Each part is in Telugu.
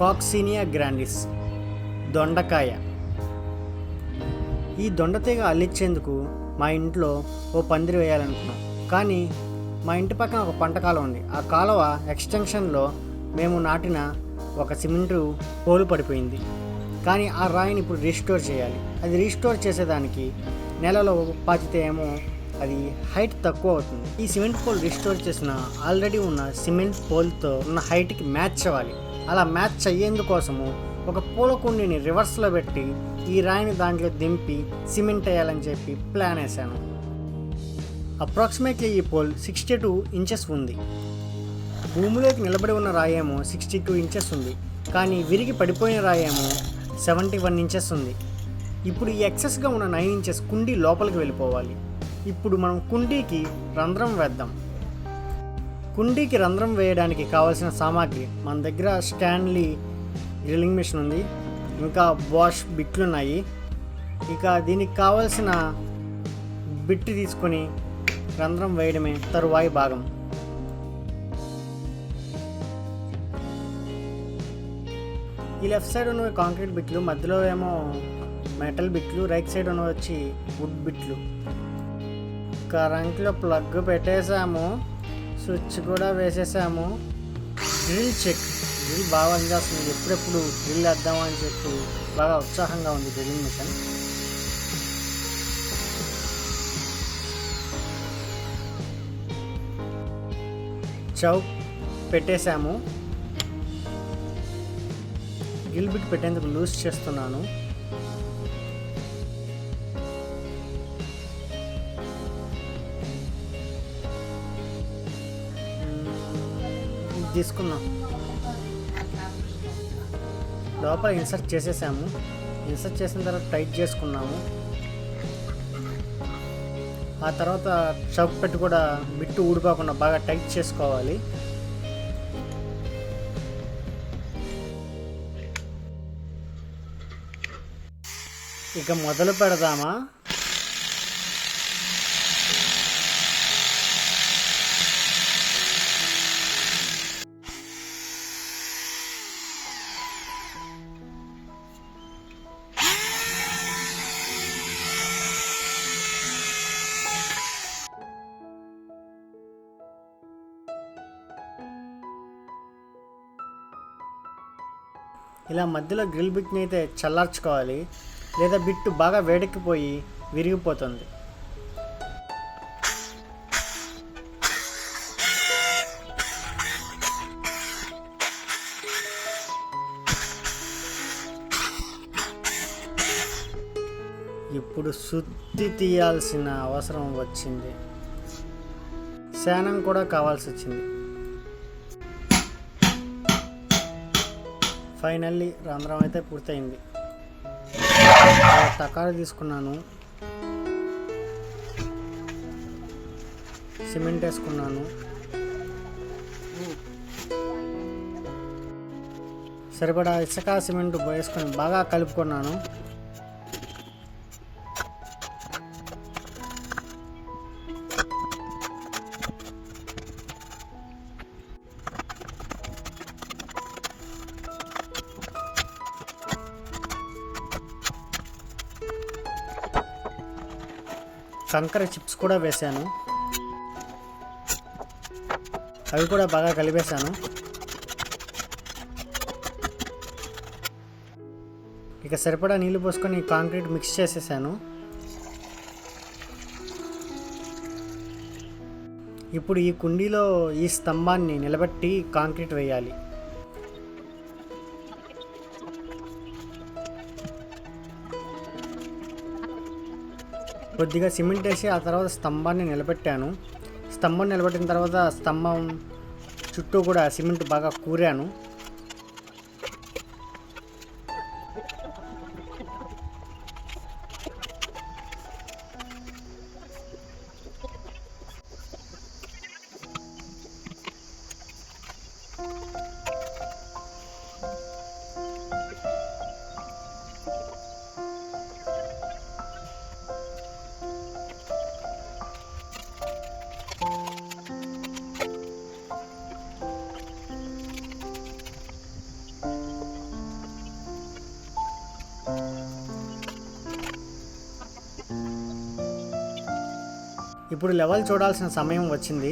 కాక్సీనియా గ్రాండిస్ దొండకాయ. ఈ దొండతీగ అల్లించేందుకు మా ఇంట్లో ఓ పందిరి వేయాలనుకున్నాం. కానీ మా ఇంటి పక్కన ఒక పంట కాలువ ఉంది. ఆ కాలువ ఎక్స్టెన్షన్లో మేము నాటిన ఒక సిమెంటు పోలు పడిపోయింది. కానీ ఆ రాయిని ఇప్పుడు రీస్టోర్ చేయాలి. అది రీస్టోర్ చేసేదానికి నెలలో పాతితే ఏమో అది హైట్ తక్కువ అవుతుంది. ఈ సిమెంట్ పోల్ రీస్టోర్ చేసిన ఆల్రెడీ ఉన్న సిమెంట్ పోల్తో ఉన్న హైట్కి మ్యాచ్ అవ్వాలి. అలా మ్యాచ్ అయ్యేందుకోసము ఒక పూల కుండీని రివర్స్లో పెట్టి ఈ రాయిని దాంట్లో దింపి సిమెంట్ వేయాలని చెప్పి ప్లాన్ వేశాను. అప్రాక్సిమేట్లీ ఈ పోల్ సిక్స్టీ టూ ఇంచెస్ ఉంది. భూమిలోకి నిలబడి ఉన్న రాయేమో సిక్స్టీ టూ ఇంచెస్ ఉంది. కానీ విరిగి పడిపోయిన రాయేమో సెవెంటీ వన్ ఇంచెస్ ఉంది. ఇప్పుడు ఈ ఎక్సెస్గా ఉన్న నైన్ ఇంచెస్ కుండీ లోపలికి వెళ్ళిపోవాలి. ఇప్పుడు మనం కుండీకి రంధ్రం వేద్దాం. కుండీకి రంధ్రం వేయడానికి కావాల్సిన సామాగ్రి. మన దగ్గర స్టాన్లీ డ్రిల్లింగ్ మిషన్ ఉంది. ఇంకా వాష్ బిట్లు ఉన్నాయి. ఇక దీనికి కావాల్సిన బిట్ తీసుకొని రంధ్రం వేయడమే తరువాయి భాగం. ఈ లెఫ్ట్ సైడ్ ఉన్నవి కాంక్రీట్ బిట్లు మధ్యలో ఏమో మెటల్ బిట్లు రైట్ సైడ్ ఉన్నవి వచ్చి వుడ్ బిట్లు. కరెంట్లో ప్లగ్ పెట్టేసాము స్విచ్ కూడా వేసేసాము. డ్రిల్ చెక్ డ్రిల్ బాగా పనిచేస్తుంది ఎప్పుడెప్పుడు డ్రిల్ వేద్దామని అని చెప్పి బాగా ఉత్సాహంగా ఉంది డ్రిల్లింగ్ మిషన్ చౌక్ పెట్టేశాము. గిల్బిట్ పెట్టేందుకు లూజ్ చేస్తున్నాను. తీసుకున్నాం లోపల ఇన్సర్ట్ చేసేసాము. ఇన్సర్ట్ చేసిన తర్వాత టైట్ చేసుకున్నాము. ఆ తర్వాత షవ్ పెట్టి కూడా బిట్టు ఊడిపోకుండా బాగా టైట్ చేసుకోవాలి. ఇక మొదలు పెడదామా? ఇలా మధ్యలో గ్రిల్ బిట్ని అయితే చల్లార్చుకోవాలి లేదా బిట్టు బాగా వేడెక్కిపోయి విరిగిపోతుంది. ఇప్పుడు సుత్తి తీయాల్సిన అవసరం వచ్చింది. శానం కూడా కావాల్సి వచ్చింది. ఫైనల్లీ రంధ్రం అయితే పూర్తయింది. తకాలు తీసుకున్నాను. సిమెంట్ వేసుకున్నాను. సరిపడా ఇసుక సిమెంట్ వేసుకొని బాగా కలుపుకున్నాను. కంకర చిప్స్ కూడా వేశాను. అవి కూడా బాగా కలిపేశాను. ఇక సరిపడా నీళ్ళు పోసుకొని కాంక్రీట్ మిక్స్ చేసేసాను. ఇప్పుడు ఈ కుండీలో ఈ స్తంభాన్ని నిలబెట్టి కాంక్రీట్ వేయాలి. కొద్దిగా సిమెంట్ వేసి ఆ తర్వాత స్తంభాన్ని నిలబెట్టాను. స్తంభం నిలబెట్టిన తర్వాత స్తంభం చుట్టూ కూడా సిమెంట్ బాగా కూరాను. ఇప్పుడు లెవెల్ చూడాల్సిన సమయం వచ్చింది.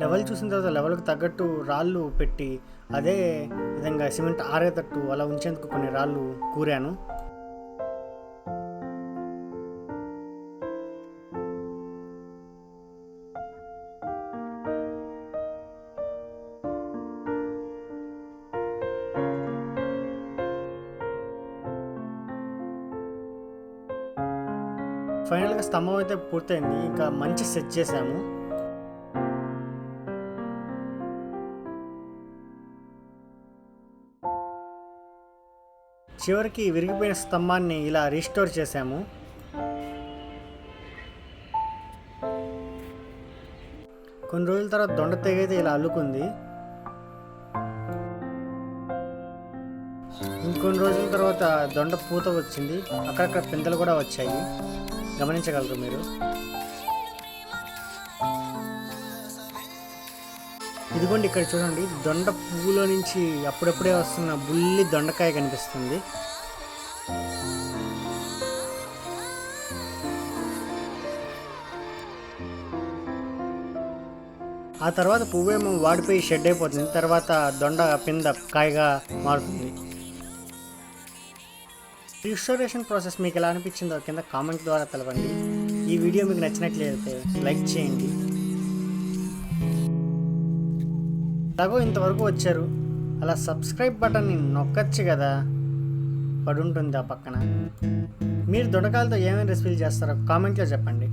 లెవెల్ చూసిన తర్వాత లెవెల్కి తగ్గట్టు రాళ్ళు పెట్టి అదే విధంగా సిమెంట్ ఆరేటట్టు అలా ఉంచేందుకు కొన్ని రాళ్ళు కూరాను. ఫైనల్గా స్తంభం అయితే పూర్తయింది. ఇంకా మంచి సెట్ చేసాము చివరికి విరిగిపోయిన స్తంభాన్ని ఇలా రీస్టోర్ చేసాము కొన్ని రోజుల తర్వాత దొండ తెగైతే ఇలా అల్లుకుంది. ఇంకొన్ని రోజుల తర్వాత దొండ పూత వచ్చింది. అక్కడక్కడ పిందెలు కూడా వచ్చాయి. గమనించగలరు మీరు. ఇదిగోండి ఇక్కడ చూడండి దొండ పువ్వులో నుంచి అప్పుడప్పుడే వస్తున్న బుల్లి దొండకాయ కనిపిస్తుంది. ఆ తర్వాత పువ్వేమో వాడిపోయి షెడ్ అయిపోతుంది తర్వాత దొండ పింద కాయగా మారుతుంది. రిస్టోరేషన్ ప్రాసెస్ మీకు ఎలా అనిపించిందో కింద కామెంట్ ద్వారా తెలవండి ఈ వీడియో మీకు నచ్చినట్లయితే లైక్ చేయండి. ఎలాగో ఇంతవరకు వచ్చారు. అలా సబ్స్క్రైబ్ బటన్ని నొక్కచ్చు కదా. పడుంటుంది ఆ పక్కన. మీరు దొండకాయలతో ఏమేమి రెసిపీలు చేస్తారో కామెంట్లో చెప్పండి.